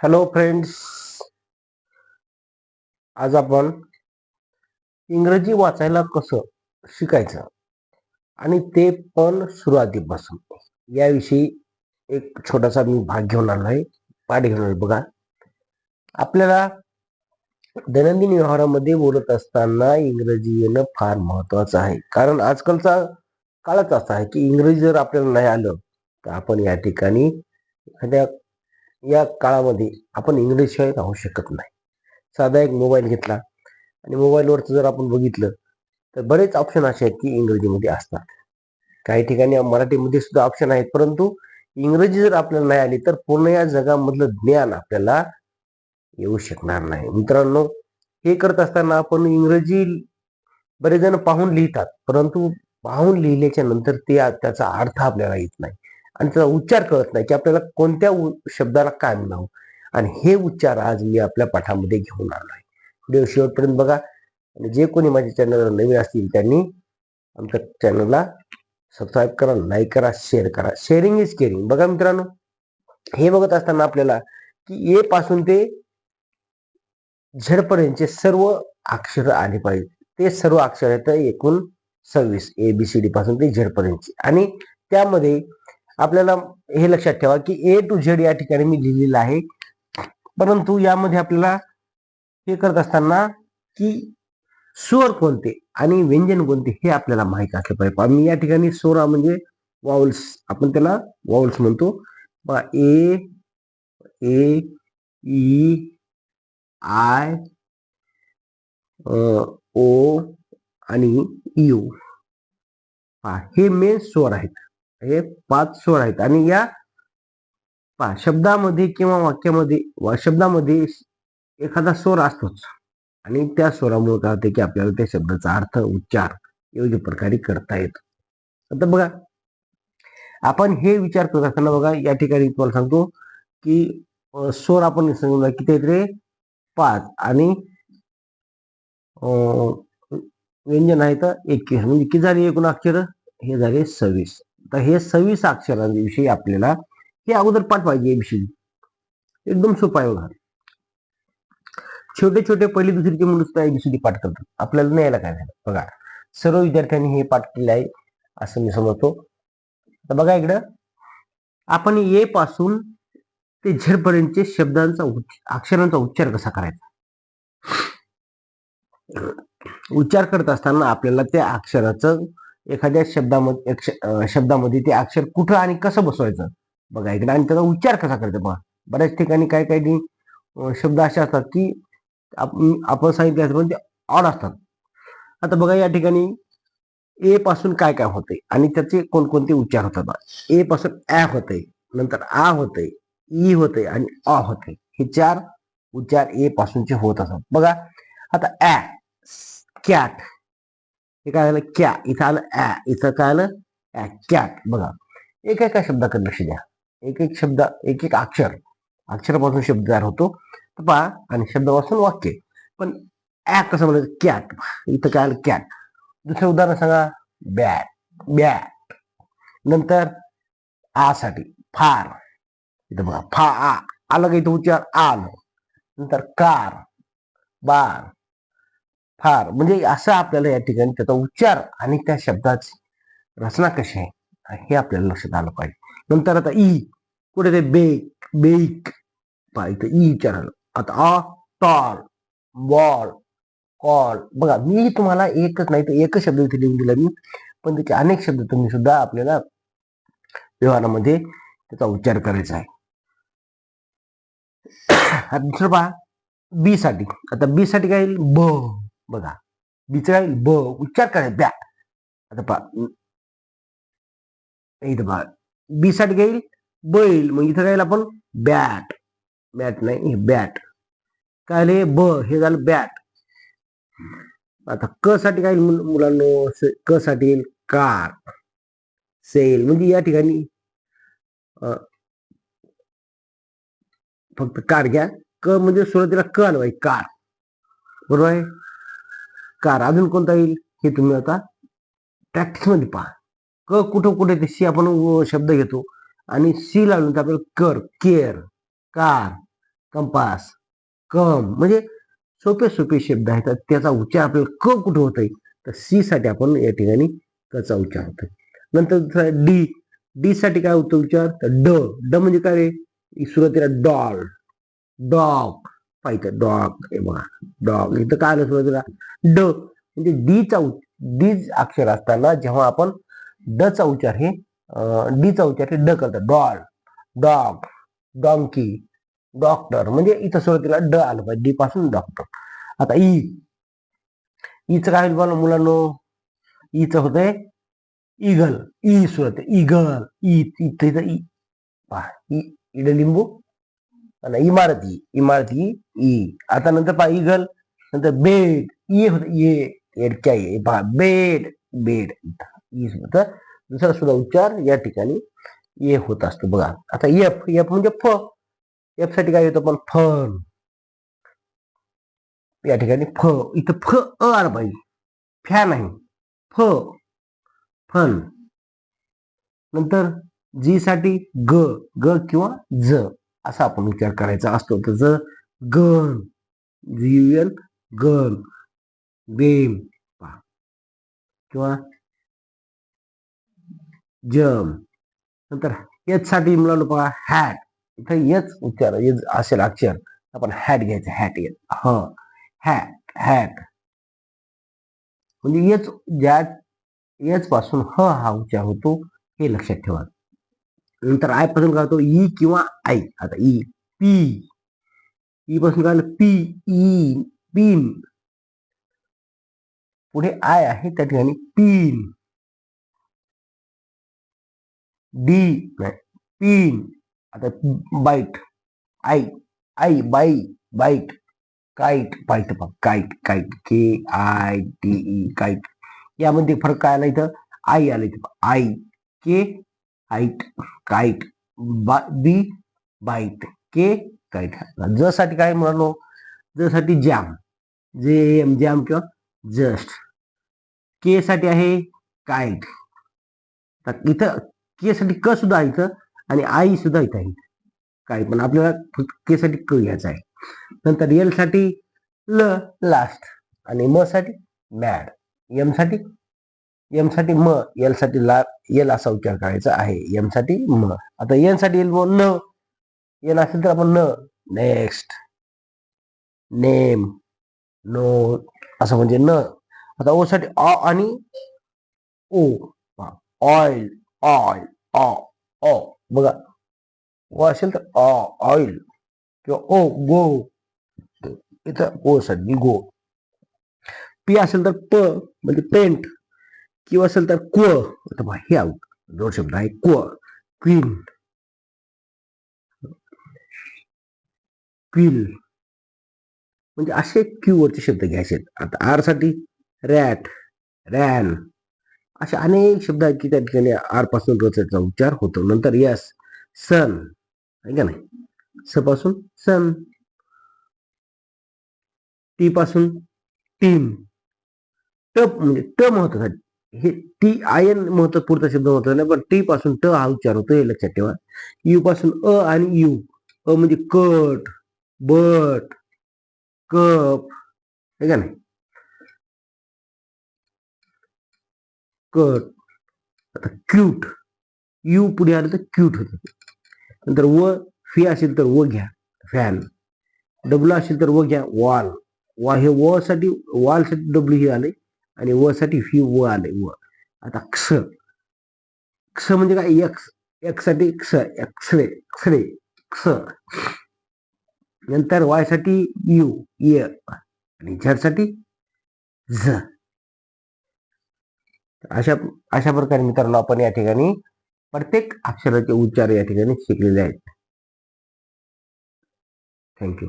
Hello friends आज आपण इंग्रजी वाचायला कसं शिकायचं? आणि ते पण सुरुवातीपासून. याविषयी एक छोटासा मी भाग घेऊन आलो आहे. पाठ घेऊन आलो बघा. आपल्याला दैनंदिन व्यवहारामध्ये बोलत असताना इंग्रजी येणं फार महत्वाचं आहे. कारण आजकालचा काळच असा आहे की इंग्रजी जर आपल्याला नाही आलं तर आपण या ठिकाणी एखाद्या या काळामध्ये आपण इंग्रजीशिवाय राहू शकत नाही. साधा एक मोबाईल घेतला आणि मोबाईलवरचं जर आपण बघितलं तर बरेच ऑप्शन असे आहेत की इंग्रजीमध्ये असतात. काही ठिकाणी मराठीमध्ये सुद्धा ऑप्शन आहेत परंतु इंग्रजी जर आपल्याला नाही आली तर पूर्ण या जगामधलं ज्ञान आपल्याला येऊ शकणार नाही. मित्रांनो हे करत असताना आपण इंग्रजी बरेच जण पाहून लिहितात परंतु पाहून लिहिल्याच्या नंतर ते त्याचा अर्थ आपल्याला येत नाही. आणि त्याचा उच्चार कळत नाही की आपल्याला कोणत्या उ- शब्दाला काय म्हणावं. आणि हे उच्चार आज मी आपल्या पाठामध्ये घेऊन आलो आहे व्हिडिओ शेवटपर्यंत बघा. आणि जे कोणी माझ्या चॅनलला नवीन असतील त्यांनी आमच्या चॅनलला सबस्क्राईब करा लाईक करा शेअर करा. शेअरिंग इज केअरिंग बघा मित्रांनो हे बघत असताना आपल्याला की ए पासून ते झेडपर्यंतचे सर्व अक्षर आले पाहिजे. ते सर्व अक्षर आहेत एकूण सव्वीस. ए बी सी डी पासून ते झडपर्यंतचे आणि त्यामध्ये आपल्याला हे लक्षात ठेवा की ए टू झेड या ठिकाणी मी लिहिलेलं आहे. परंतु यामध्ये आपल्याला हे करत असताना की स्वर कोणते आणि व्यंजन कोणते हे आपल्याला माहीत असलं पाहिजे. आम्ही मी या ठिकाणी स्वर म्हणजे वाउल्स आपण त्याला वाउल्स म्हणतो. ए ए ई आय ओ आणि e, यू हा हे मेन स्वर आहेत. हे पाच स्वर आहेत. आणि या पा शब्दामध्ये किंवा वाक्यामध्ये वा शब्दामध्ये एखादा स्वर असतोच. आणि त्या स्वरामुळे काय होते की आपल्याला त्या शब्दाचा अर्थ उच्चार योग्य प्रकारे करता येतो. आता बघा आपण हे विचार करत असताना बघा या ठिकाणी तुम्हाला सांगतो की स्वर आपण समजा किती आहेत रे पाच आणि अं, व्यंजन आहे तर एकवीस. म्हणजे किती झाले एकूण अक्षर? हे झाले सव्वीस. तर हे सव्वीस अक्षरांविषयी आपल्याला हे अगोदर पाठ पाहिजे एकदम सोपा आहे बघा. छोटे छोटे पहिली दुसरीचे मुलं सुद्धा एबीसीडी पाठ करतात. आपल्याला न्यायला काय झालं? बघा. सर्व विद्यार्थ्यांनी हे पाठ केले आहे असं मी समजतो. तर बघा इकडं. आपण ए पासून ते झेड पर्यंतचे शब्दांचा उच्च- अक्षरांचा उच्चार कसा करायचा? उच्चार करत असताना आपल्याला त्या अक्षराचं एखाद्या शब्दामध्ये शब्दामध्ये ते अक्षर कुठं आणि कसं बसवायचं? बघा इकडे आणि त्याचा उच्चार कसा करायचा बघा. बऱ्याच ठिकाणी काय काय शब्द असे असतात की आपण आपण सांगितल्याप्रमाणे ते ऑड असतात. आता बघा या ठिकाणी ए पासून काय काय होते आणि त्याचे कोणकोणते उच्चार होतात ए पासून ॲ होते नंतर आ होते ई होते आणि अ होते हे चार उच्चार ए पासूनचे होत असतात. बघा आता ऍ कॅट हे काय झालं? क्या. इथं आलं ऍ इथं काय आलं? ऍ कॅट बघा. एक एका शब्दाकडे लक्ष द्या. एक एक शब्द एक एक अक्षर. अक्षरापासून शब्द तयार होतो. तर पहा आणि शब्दापासून वाक्य. पण ऍ कसं म्हणायचं? कॅट इथं काय आलं? कॅट दुसरं उदाहरण सांगा. बॅट. बॅट. नंतर आ साठी. फार. इथं बघा. फा आ. आलं का इथं उच्चार? आलं. नंतर कार. बार. फार. म्हणजे असं आपल्याला या ठिकाणी त्याचा उच्चार आणि त्या शब्दाची रचना कशी आहे हे आपल्याला लक्षात आलं पाहिजे. नंतर आता ई कुठे ते बेक बेक पाहिजे ई उच्चार आलं. आता आ टॉल बॉल कॉल बघा मी तुम्हाला एकच नाही तर एकच शब्द इथे लिहून दिला मी पण त्याचे अनेक शब्द तुम्ही सुद्धा आपल्याला व्यवहारामध्ये त्याचा उच्चार करायचा आहे. दुसरं पहा बी साठी. आता बी साठी काय येईल? ब. बघा. बिचरा ब उच्चार करायचा ब्या. आता पा इथं पहा. बी साठी काय येईल बैल. मग इथं काय येईल आपण बॅट. बॅट नाही हे बॅट. काय आले ब हे झालं बॅट. आता क साठी काय येईल मुलांनो? क साठी येईल कार. सेल. म्हणजे या ठिकाणी अं, फक्त कार घ्या. क म्हणजे सुरुवातीला क आलं कार. बरोबर आहे? कार अजून कोणता येईल हे तुम्ही आता प्रॅक्टिसमध्ये पहा. क कुठं कुठे ते सी आपण शब्द घेतो आणि सी लावून आपल्याला कर केअर कार कंपास कम म्हणजे सोपे सोपे शब्द आहेत. त्याचा उच्चार आपल्याला क कुठं होतोय तर सी साठी आपण या ठिकाणी कचा उच्चार होतोय. नंतर दुसरा डी डी साठी काय होतो उच्चार? तर ड ड म्हणजे काय रे? सुरुवातीला डॉल डॉग पाहिजे डॉग हे बघा. डॉग इथं काय आलं सुरुवातीला? ड. म्हणजे डीचा डी अक्षर असताना जेव्हा आपण ड चा उच्चार हे डीचा उच्चार हे ड करतात. डॉल डॉग डॉंकी डॉक्टर म्हणजे इथं सुरुवातीला ड आलं पाहिजे. डी पासून डॉक्टर आता e. e ई ईचं काय होईल बोला मुलांनो? E ईचं होतंय इगल ई सुरुवात इगल ई इथं इथं ई पहा. इड लिंबू. आणि इमारती इमारती ई. आता नंतर पहा इगल नंतर बेड ये होत ये एडक्या ये? पहा बेड बेड. ई होतं. दुसरा सुद्धा उच्चार या ठिकाणी ये होत असतो. बघा आता एफ एफ म्हणजे फ. एफसाठी काय येतो पण? फन. या ठिकाणी फ इथं फ अ आला पाहिजे. फॅन आहे. फ फन. नंतर जी साठी ग ग किंवा ज. असा आपण विचार करायचा असतो. तर गण गन गण बेम किंवा जम नंतर एच साठी मुलांना बघा हॅट. इथं येच उच्चार येच असेल अक्षर. आपण हॅट घ्यायचं हॅट येत ह हॅट हॅट. म्हणजे येच ज्या येच पासून ह हा उच्चार होतो हे लक्षात ठेवा. नंतर आयपासून काय होतो ई e किंवा आय आता ई पी ई पासून काय आलं पी ई पिन पुढे आय आहे त्या ठिकाणी पिन डी पिन आता बाईट आई आई बाई बाईट काईट बाईट बघ kite kite K I T E kite यामध्ये फरक काय आला इथं? आई आलं इथं. आई के आईट kite B bite K kite जसाठी काय म्हणालो? जसाठी जॅम जे एम जॅम किंवा जस्ट के साठी आहे काईट इथं के साठी क सुद्धा आहे इथं आणि आई सुद्धा इथं आहे. काय पण आपल्याला फक्त के साठी क घ्यायचा आहे. नंतर एलसाठी ल लास्ट आणि म साठी मॅड एमसाठी एमसाठी म एलसाठी ला एल असा उच्चार करायचा आहे. एमसाठी म. आता एनसाठी येईल न. एन असेल तर आपण न. नेक्स्ट नेम नो असं म्हणजे न. आता ओ साठी अ आणि ओ. ऑइल ऑइल ऑ ओ बघा. ओ असेल तर ऑ ऑइल किंवा ओ. गो इथं ओ साठी गो पी असेल तर प म्हणजे पेंट किंवा असेल तर क्व आता पहा, हे जोड दोन शब्द आहे क्व क्वीन क्विल. म्हणजे असे क्यू वरचे शब्द घ्यायचे आता आरसाठी रॅट रॅन. असे अनेक शब्द आहेत की त्या ठिकाणी आरपासून रचचा उच्चार होतो. नंतर यस सन. आहे का नाही? स पासून सन. टी पासून टीम. ट म्हणजे ट महत्त्वाचा हे टी आय एन महत्त्वपूर्ण शब्द महत्त्वाचा नाही पण टी पासून ट हा उच्चार होतो हे लक्षात ठेवा. यू पासून अ आणि यू अ म्हणजे कट बट कप हे का नाही? कट आता क्यूट यू पुढे आलं तर क्यूट होत. नंतर व फी असेल तर व घ्या फॅन. डब्ल्यू असेल तर व घ्या वॉल. वा हे व साठी वॉलसाठी डब्ल्यू हे आले आणि व साठी फी व आले व. आता क्स क्स म्हणजे काय? एक्स एक्ससाठी क्स एक्सरे एक्सरे क्स नंतर वायसाठी यू य. आणि झडसाठी झ. अशा अशा प्रकारे मित्रांनो आपण या ठिकाणी प्रत्येक अक्षराचे उच्चार या ठिकाणी शिकलेले आहेत. थँक्यू